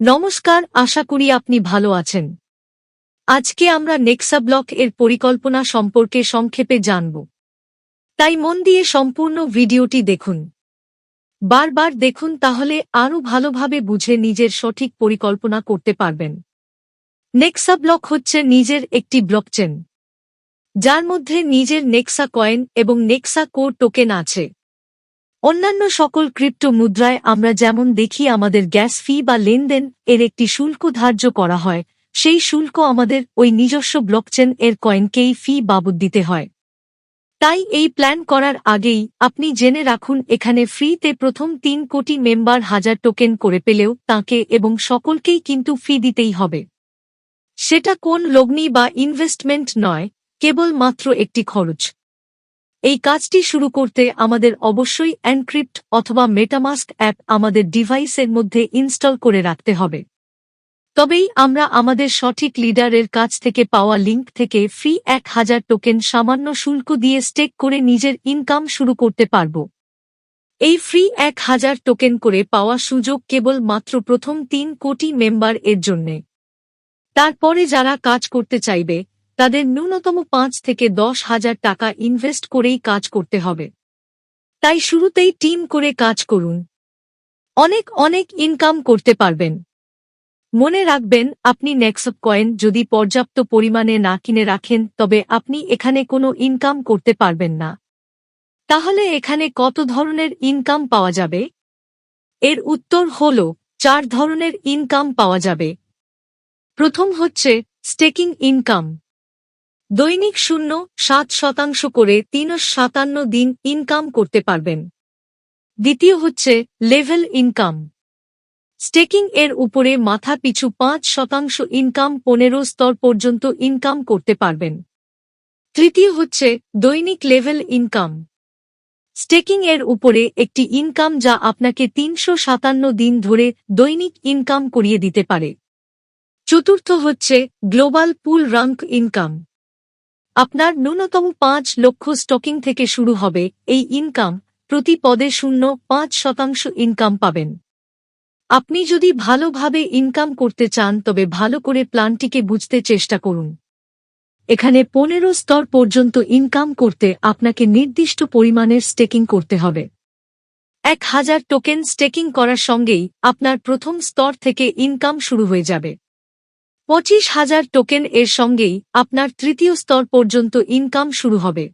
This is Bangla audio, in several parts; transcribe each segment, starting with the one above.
নমস্কার, আশা করি আপনি ভালো আছেন। আজকে আমরা নেক্সা ব্লক এর পরিকল্পনা সম্পর্কে সংক্ষেপে জানব। তাই মন দিয়ে সম্পূর্ণ ভিডিওটি দেখুন। বারবার দেখুন তাহলে আরও ভালোভাবে বুঝে নিজের সঠিক পরিকল্পনা করতে পারবেন। নেক্সা ব্লক হচ্ছে নিজের একটি ব্লকচেন। যার মধ্যে নিজের নেক্সা কয়েন এবং নেক্সা কোর টোকেন আছে। অন্যান্য সকল ক্রিপ্টো মুদ্রায় আমরা যেমন দেখি আমাদের গ্যাস ফি বা লেনদেন এর একটি শুল্ক ধার্য করা হয়, সেই শুল্ক আমাদের ওই নিজস্ব ব্লকচেন এর কয়েনকেই ফি বাবদ দিতে হয়। তাই এই প্ল্যান করার আগেই আপনি জেনে রাখুন, এখানে ফ্রিতে প্রথম তিন কোটি মেম্বার হাজার টোকেন করে পেলেও তাকে এবং সকলকেই কিন্তু ফি দিতেই হবে। সেটা কোন লগ্নি বা ইনভেস্টমেন্ট নয় কেবল মাত্র একটি খরচ। এই কাজটি শুরু করতে আমাদের অবশ্যই এনক্রিপ্ট অথবা মেটামাস্ক অ্যাপ আমাদের ডিভাইসের মধ্যে ইনস্টল করে রাখতে হবে। তবেই আমরা আমাদের সঠিক লিডারের কাছ থেকে পাওয়া লিঙ্ক থেকে ফ্রি এক হাজার টোকেন সামান্য শুল্ক দিয়ে স্টেক করে নিজের ইনকাম শুরু করতে পারব। এই ফ্রি এক হাজার টোকেন করে পাওয়া সুযোগ কেবল মাত্র প্রথম তিন কোটি মেম্বার এর জন্যে। তারপরে যারা কাজ করতে চাইবে তাদের ন্যূনতম পাঁচ থেকে দশ হাজার টাকা ইনভেস্ট করেই কাজ করতে হবে। তাই শুরুতেই টিম করে কাজ করুন। অনেক অনেক ইনকাম করতে পারবেন। মনে রাখবেন, আপনি নেক্সপ কয়েন যদি পর্যাপ্ত পরিমাণে না কিনে রাখেন, তবে আপনি এখানে কোনো ইনকাম করতে পারবেন না। তাহলে এখানে কত ধরনের ইনকাম পাওয়া যাবে? এর উত্তর হল, চার ধরনের ইনকাম পাওয়া যাবে। প্রথম হচ্ছে স্টেকিং ইনকাম দৈনিক শূন্য, সাত শতাংশ করে তিন সাতান্ন দিন ইনকাম করতে পারবেন। দ্বিতীয় হচ্ছে লেভেল ইনকাম স্টেকিং এর উপরে মাথা পিছু পাঁচ শতাংশ ইনকাম পনেরো স্তর পর্যন্ত ইনকাম করতে পারবেন। তৃতীয় হচ্ছে দৈনিক লেভেল ইনকাম স্টেকিং এর উপরে একটি ইনকাম যা আপনাকে তিনশো সাতান্ন দিন ধরে দৈনিক ইনকাম করিয়ে দিতে পারে। চতুর্থ হচ্ছে গ্লোবাল পুল রাঙ্ক ইনকাম আপনার ন্যূনতম পাঁচ লক্ষ স্টকিং থেকে শুরু হবে এই ইনকাম, প্রতি পদে শূন্য পাঁচ শতাংশ ইনকাম পাবেন। আপনি যদি ভালোভাবে ইনকাম করতে চান, তবে ভালো করে প্ল্যানটিকে বুঝতে চেষ্টা করুন। এখানে পনেরো স্তর পর্যন্ত ইনকাম করতে আপনাকে নির্দিষ্ট পরিমাণের স্টেকিং করতে হবে। এক হাজার টোকেন স্টেকিং করার সঙ্গেই আপনার প্রথম স্তর থেকে ইনকাম শুরু হয়ে যাবে। পঁচিশ হাজার টোকেন এর সঙ্গেই আপনার তৃতীয় স্তর পর্যন্ত ইনকাম শুরু হবে।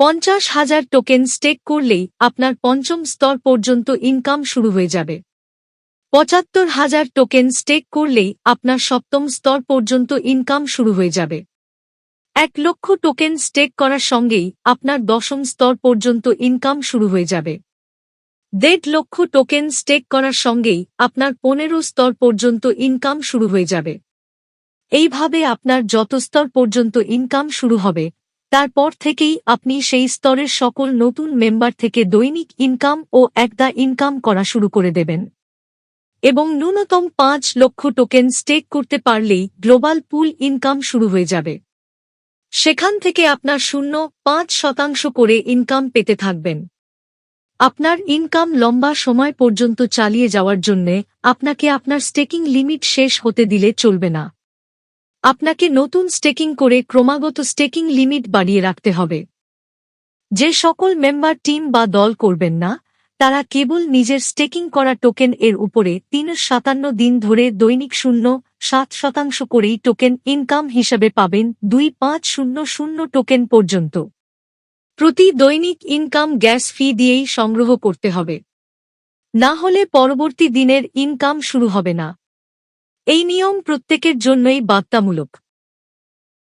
পঞ্চাশ হাজার টোকেন স্টেক করলেই আপনার পঞ্চম স্তর পর্যন্ত ইনকাম শুরু হয়ে যাবে। পঁচাত্তর হাজার টোকেন স্টেক করলেই আপনার সপ্তম স্তর পর্যন্ত ইনকাম শুরু হয়ে যাবে। এক লক্ষ টোকেন স্টেক করার সঙ্গেই আপনার দশম স্তর পর্যন্ত ইনকাম শুরু হয়ে যাবে। দেড় লক্ষ টোকেন স্টেক করার সঙ্গেই আপনার পনেরো স্তর পর্যন্ত ইনকাম শুরু হয়ে যাবে। এইভাবে আপনার যত স্তর পর্যন্ত ইনকাম শুরু হবে, তারপর থেকেই আপনি সেই স্তরের সকল নতুন মেম্বার থেকে দৈনিক ইনকাম ও একদা ইনকাম করা শুরু করে দেবেন। এবং ন্যূনতম পাঁচ লক্ষ টোকেন স্টেক করতে পারলেই গ্লোবাল পুল ইনকাম শুরু হয়ে যাবে। সেখান থেকে আপনার শূন্য পাঁচ শতাংশ করে ইনকাম পেতে থাকবেন। আপনার ইনকাম লম্বা সময় পর্যন্ত চালিয়ে যাওয়ার জন্যে আপনাকে আপনার স্টেকিং লিমিট শেষ হতে দিলে চলবে না। আপনাকে নতুন স্টেকিং করে ক্রমাগত স্টেকিং লিমিট বাড়িয়ে রাখতে হবে। যে সকল মেম্বার টিম বা দল করবেন না, তারা কেবল নিজের স্টেকিং করা টোকেন এর উপরে তিন সাতান্ন দিন ধরে দৈনিক শূন্য সাত শতাংশ করেই টোকেন ইনকাম হিসাবে পাবেন দুই পাঁচ শূন্য শূন্য টোকেন পর্যন্ত। প্রতি দৈনিক ইনকাম গ্যাস ফি দিয়েই সংগ্রহ করতে হবে। না হলে পরবর্তী দিনের ইনকাম শুরু হবে না। এই নিয়ম প্রত্যেকের জন্যই বার্তামূলক